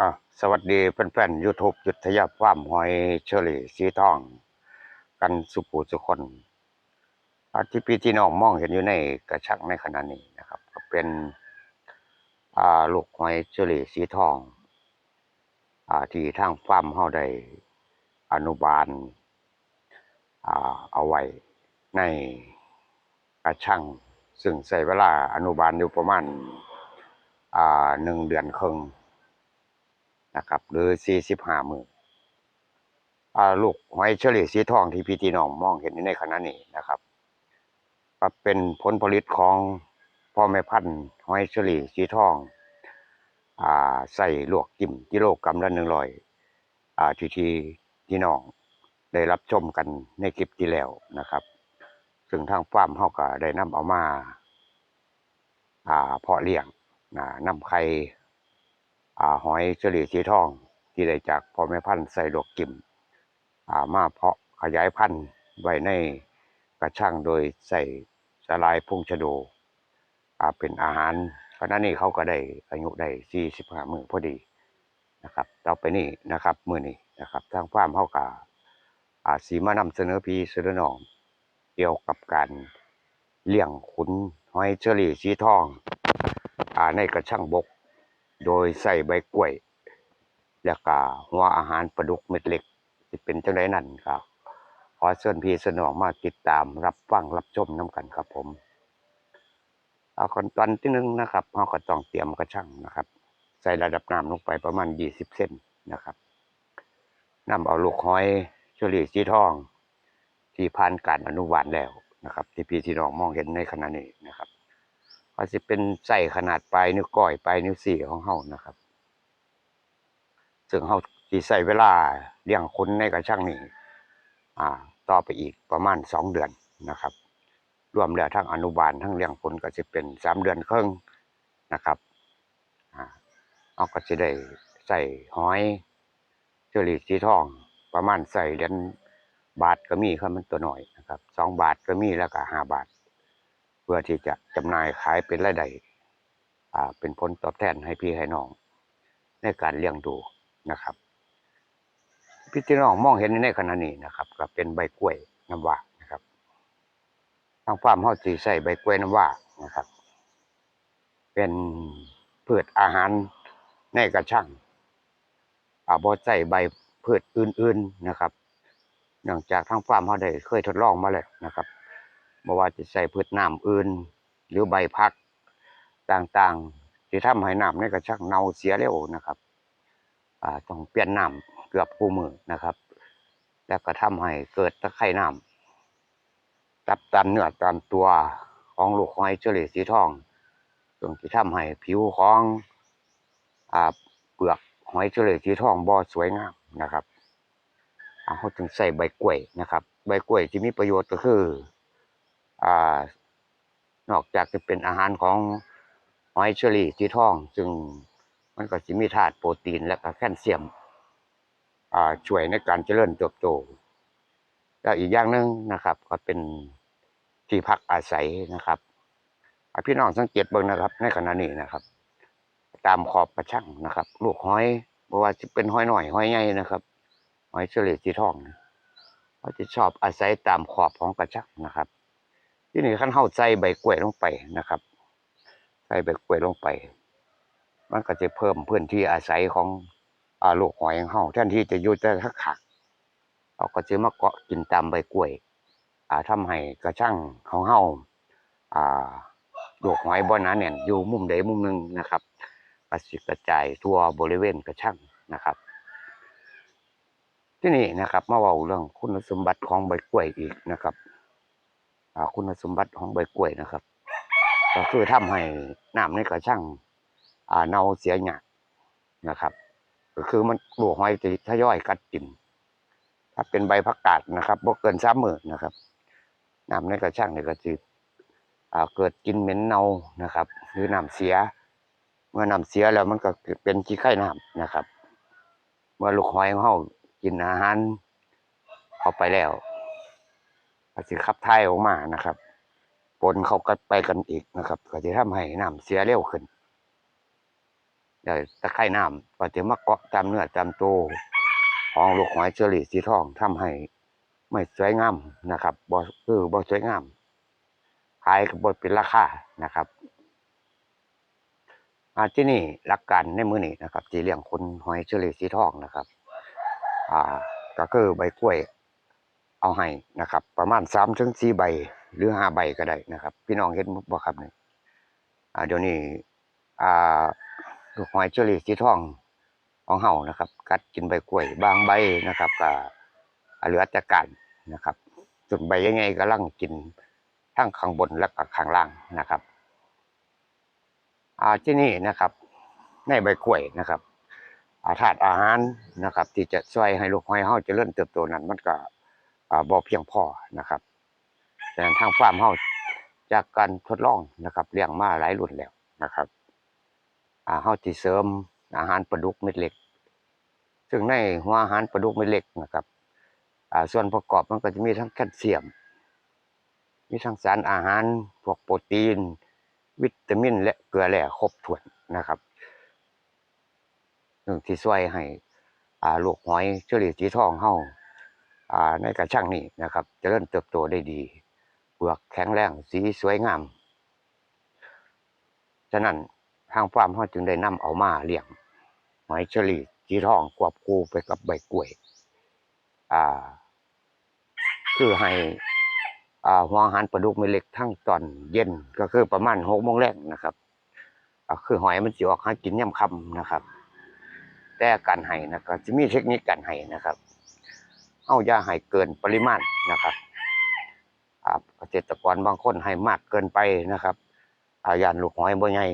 อะสวัสดีเพื่อนๆยูทูบยุทธยาฟาร์มหอยเชอรี่สีทอง กันสุปูสุคนอาที่พี่ที่น้องมองเห็นอยู่ในกระชังในขณะนี้นะครับ ก็เป็นอ่าลูกหอยเชอรี่สีทองอ่าที่ทางฟาร์มเฮาได้อนุบาลอ่าเอาไว้ในกระชังซึ่งใช้เวลาอนุบาลอยู่ประมาณอ่าหนึ่งเดือนครึ่ง นะครับ หรือสี่สิบห้ามือลูกหอยเฉลี่ยสีทองที่พี่ตีน้องมองเห็นในขณะนี้นะครับก็เป็นผลผลิตของพ่อแม่พันธุ์หอยเฉลี่ยสีทองอใส่ลวกจิ้มกิโลกรัมละหนึ่งร้อยทีทีพี่น้องได้รับชมกันในคลิปที่แล้วนะครับ ซึ่งทางฟาร์มเขาก็ได้นำเอามาอ่าเพาะเลี้ยงนะนำไข่ อ่าหอยเฉลี่ยสีทอง ที่ได้จากพ่อแม่พันธุ์ใส่ดอกกิมอ่ามาเพาะขยายพันธุ์ไว้ในกระช่างโดยใส่สลายพุ่งชะโดอ่าเป็นอาหารขณะนี้เขาก็ได้อายุได้สี่สิบห้ามือพอดีนะครับต่อไปนี้นะครับมือนี้นะครับทางฟาร์มเขาก็อ่าสีมานำเสนอพีเสนอหนองเกี่ยวกับการเลี้ยงขุนหอยเฉลี่ยสีทองอในกระช่างบก โดยใส่ใบกล้วย แล้วก็หัวอาหารปลาดุกเม็ดเล็กเป็นจังไดนั่นครับขอเชิญพี่สนองมาติดตามรับฟังรับชมน้กันครับผมเอาขั้นตอนที่หนึ่งนะครับเราก็ต้องเตรียมกระชังนะครับ ใส่ระดับน้ำลงไปประมาณยี่สิบเซนนะครับนำเอาลูกหอยเฉลี่ยสีทอง ที่ผ่านการอนุบาลแล้วนะครับ ที่พี่ที่น้องมองเห็นในขณะนี้นะครับ ก็จะเป็นไส้ขนาดปลายนิ้วก้อยปลายนิ้วสี่ของเฮานะครับ ซึ่งเฮาสิใส่เวลาเลี้ยงคนในกระช่างนี้อ่า ต่อไปอีกประมาณสองเดือนนะครับ รวมแล้วทั้งอนุบาลทั้งเลี้ยงคนก็จะเป็นสามเดือนครึ่งนะครับอ่าเอาก็จะได้ใส่หอยเชอรี่สีทอง ประมาณใส่เหรียญบาทก็มีครับมันตัวหน่อยนะครับสองบาทก็มีแล้วก็ห้าบาท เพื่อที่จะจำหน่ายขายเป็นรายได้เป็นผลตอบแทนให้พี่ให้น้อง ในการเลี้ยงดูนะครับ พี่ที่น้องมองเห็นในขณะนี้นะครับ ก็เป็นใบกล้วยน้ำว้านะครับทางฟาร์มเฮาสิใส่ใบกล้วยน้ำว้านะครับ เป็นพืชอาหารในกระชังอ่าบ่ใส่ใบพืชอื่น ๆนะครับ เนื่องจากทางฟาร์มเฮาได้เคยทดลองมาแล้วนะครับ บ่ว่าจะใส่พืชน้ำอื่น หรือใบพักต่างๆ ที่ทำให้น้ำในกระชังเน่าเสียเร็วนะครับต้องเปลี่ยนน้ำเกือบคู่มือนะครับ แล้วก็ทำให้เกิดตะไคร่น้ำตับตันเนื้อตามตัวของลูกหอยเฉลี่ยสีทองซึ่งที่ทำให้ผิวของอเปลือกหอยเฉลี่ยสีทองบ่สวยงามนะครับเขาจึงใส่ใบกล้วยนะครับ ใบกล้วยที่มีประโยชน์ก็คือ นอกจากจะเป็นอาหารของหอยเชอรี่สีทอง ซึ่งมันก็จะมีธาตุโปรตีนและก็แคลเซียมช่วยในการเจริญเติบโตแล้วอีกอย่างหนึ่งนะครับ ก็เป็นที่พักอาศัยนะครับพี่น้องสังเกตเบิ่งนะครับ ในขณะนี้นะครับ ตามขอบกระชังนะครับ ลูกหอยบ่ว่าจะเป็นหอยหน่อยหอยใหญ่นะครับหอยเฉลี่ยสีทองเขาจะชอบอาศัยตามขอบของกระชังนะครับ ที่นี่ขั้นเข้าใส่ใบกล้วยลงไปนะครับ ใส่ใบกล้วยลงไป มันก็จะเพิ่มพื้นที่อาศัยของอาลูกหอยของเฮาแทนที่จะอยู่แต่ทักขักเราก็จะมาเกาะกินตามใบกล้วยอ่าทำให้กระช่างของเฮาอ่าลูกหอยบ่หนาแน่นอยู่มุมใดมุมหนึ่งนะครับกระสิกระจายทั่วบริเวณกระช่างนะครับที่นี่นะครับมาเว้าเรื่องคุณสมบัติของใบกล้วยอีกนะครับ คุณสมบัติของใบกล้วยนะครับ ก็คือทำให้น้ำในกระชังอ่าเน่าเสียหยากนะครับ ก็คือมันลูกหอยจะทยอยกัดกิน ถ้าเป็นใบผักกาดนะครับบ่เกินสามหมื่นนะครับน้ำในกระชังเนี่ยก็จะอ่าเกิดกินเหม็นเน่านะครับ หรือน้ำเสีย เมื่อน้ำเสียแล้วมันก็เป็นขี้ไข่น้ำนะครับ เมื่อลูกหอยของเรากินอาหารเข้าไปแล้ว ก็สิขับถ่ายออกมานะครับปนเขากันไปกันอีกนะครับ ก็จะทำให้น้ำเสียเร็วขึ้นเดี๋ยวตะไคร่น้ำก็จะมาเกาะตามเนื้อตามตัวของลูกหอยเชอรี่สีทองทำให้ไม่สวยงามนะครับบ่คือบ่สวยงามขายก็บ่เป็นราคานะครับอาที่นี่หลักการในมือนี้นะครับที่เลี้ยงคนหอยเชอรี่สีทองนะครับ อ่า ก็คือใบกล้วย เอาให้นะครับ ประมาณสามถึงสี่ใบ หรือห้าใบก็ได้นะครับ พี่น้องเห็นบ่ครับนี่อ่าเดี๋ยวนี้อ่าลูกหอยเชอรี่สีทองของเฮานะครับ กัดกินใบกล้วยบางใบนะครับก็เหลือแต่กันนะครับส่วนใบยังไงก็ลังกินทั้งข้างบนและก็ข้างล่างนะครับอ่าที่นี่นะครับ ในใบกล้วยนะครับอาธาตุอาหารนะครับ ที่จะช่วยให้ลูกหอยเฮาจะเริญเติบโตนั้นมันก็ บ่เพียงพอนะครับดังนั้นทางฟาร์มเฮาจากการทดลองนะครับเลี้ยงมาหลายรุ่นแล้วนะครับอ่าเฮาสิเสริมอาหารปลาดุกเม็ดเล็ก ซึ่งในหัวอาหารปลาดุกเม็ดเล็กนะครับส่วนประกอบมันก็จะมีทั้งแคลเซียม มีทั้งสารอาหารพวกโปรตีน วิตามิน และเกลือแร่ครบถ้วนนะครับหนึ่งที่ช่วยให้ลูกหอยเชอรี่สีทองเฮา ในกระช่างนี้นะครับจะเริญเติบโตได้ดีปลือกแข็งแรงสีสวยงาม ฉะนั้นทางฟาร์มเฮาจึงได้นำเอามาเลี้ยงหอยเชอรี่สีทองควบคู่ไปกับใบกล้วย อ่า คือให้ อ่าหัวหารปลาดุกเม็ดเล็กทั้งตอนเย็นก็คือประมาณหกโมงแรกนะครับคือหอยมันสิออกหากินย่ำคำนะครับ แต่การให้นะก็จะมีเทคนิคการให้นะครับ เอาอย่าให้เกินปริมาณนะครับเกษตรกรบางคนให้มากเกินไปนะครับอายานลูกหอยบ่ใหญ่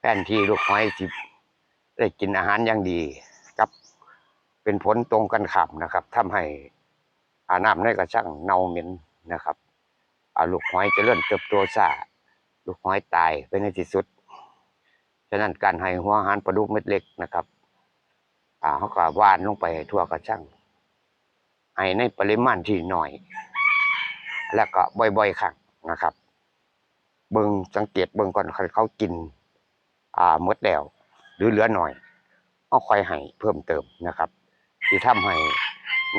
แทนที่ลูกหอยสิได้กินอาหารอย่างดีกับเป็นผลตรงกันข้ามนะครับทำให้อาน้ำในกระชังเน่าเหม็นนะครับอาลูกหอยจะเริ่มเติบโตช้าลูกหอยตายไปในที่สุดฉะนั้นการให้หัวอาหารปลาดุกเม็ดเล็กนะครับ อ่าเขาก็ว่านลงไปทั่วกระชัง ให้ในปริมาณที่น้อย แล้วก็บ่อยๆครั้งนะครับ เบิ่งสังเกตเบิ่งก่อนเขาเขากิน อ่าหมดแล้ว หรือเหลือหน่อยเอาค่อยให้เพิ่มเติมนะครับที่ทำให้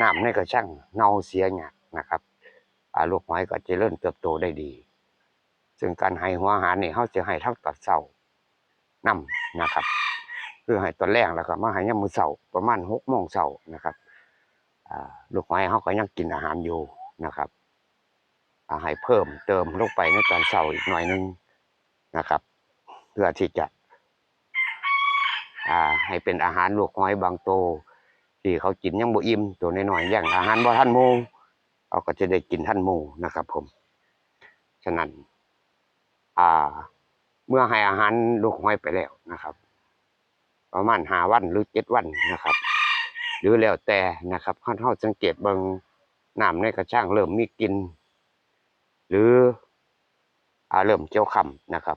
น้ำในกระชังเน่าเสียหยากนะครับอ่าลูกหอยก็จะเริญเติบโตได้ดี ซึ่งการให้หัวอาหารนี่เขาจะให้ทั้งตัดเสานํนะครับ คือให้ตอนแรกแล้วก็มาให้ยามมือเช้าประมาณหกโมงเช้านะครับ ลูกหอยเขาก็ยังกินอาหารอยู่นะครับอาให้เพิ่มเติมลงไปในตอนเช้าอีกหน่อยนึงนะครับ เพื่อที่จะให้เป็นอาหารลูกหอยบางโตที่เขากินยังบ่อิ่มตัวน้อยๆอย่างอาหารบ่ทันหมู่เขาก็จะได้กินทันหมู่นะครับ ผม ฉะนั้น อ่า เมื่อให้อาหารลูกหอยไปแล้วนะครับ ประมาณห้าวันหรือเจ็ดวันนะครับ หรือแล้วแต่นะครับขั้นเท่าสังเกตบิงน้ำในกระช่างเริ่มมีกลิน หรืออ่าเริ่มเจียวคำนะครับ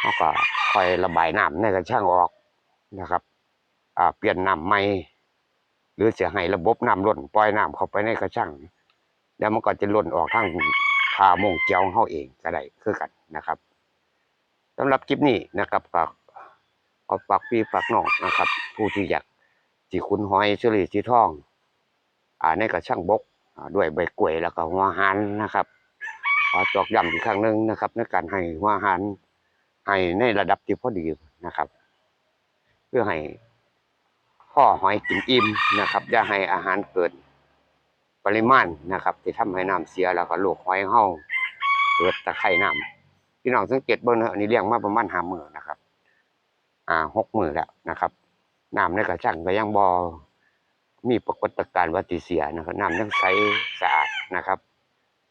เขาก็คอยระบายน้ำในกระช่างออกนะครับอ่าเปลี่ยนน้ำใหม่หรือจะให้ระบบน้ำล้นปล่อยน้ำเข้าไปในกระช่างแล้วมันก็จะล้นออกทางผามงเจียวเขาเองก็ได้คือกันนะครับสำหรับคลิปนี้นะครับฝากเอฝากพี่ฝากน้องนะครับ ผู้ที่อยาก สีคุณหอยเชอรี่สีทองอ่าในกระช่างบกด้วยใบกล้วยแล้วก็หัวหานนะครับขอจอกย้ำอีกครั้งหนึ่งนะครับ ในการให้หัวหานให้ในระดับที่พอดีนะครับ เพื่อให้พ่อหอยกินอิ่มนะครับอย่าให้อาหารเกินปริมาณนะครับที่ทำให้น้ำเสียแล้วก็ลูกหอยเฮาเกิดตะไคร่น้ำพี่น้องสังเกตเบิ่งนะอันนี้เลี้ยงมาประมาณห้ามื้อนะครับ อ่าหกมื้อแล้วนะครับ น้ำในกระชังก็ยังบ่มีปรากฏการณ์ว่าติเสียนะครับน้ำยังใสสะอาดนะครับ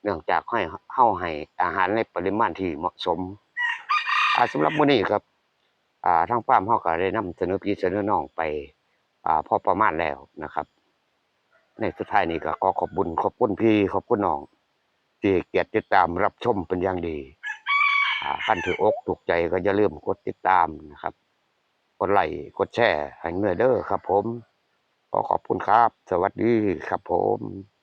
เนื่องจากให้เฮาให้อาหารในปริมาณที่เหมาะสมอาสำหรับมื้อนี้ครับอ่าทางฟาร์มเฮาก็ได้นำเสนอพี่เสนอน้องไปอ่าพอประมาณแล้วนะครับ ในสุดท้ายนี้ก็ขอขอบคุณขอบคุณพี่ขอบคุณน้องที่เกียรติติดตามรับชมเป็นอย่างดีอ่าขั้นถืออกถูกใจก็อย่าลืมกดติดตามนะครับ กดไลค์กดแชร์ให้เมื่อเด้อครับผม ขอขอบคุณครับ สวัสดีครับผม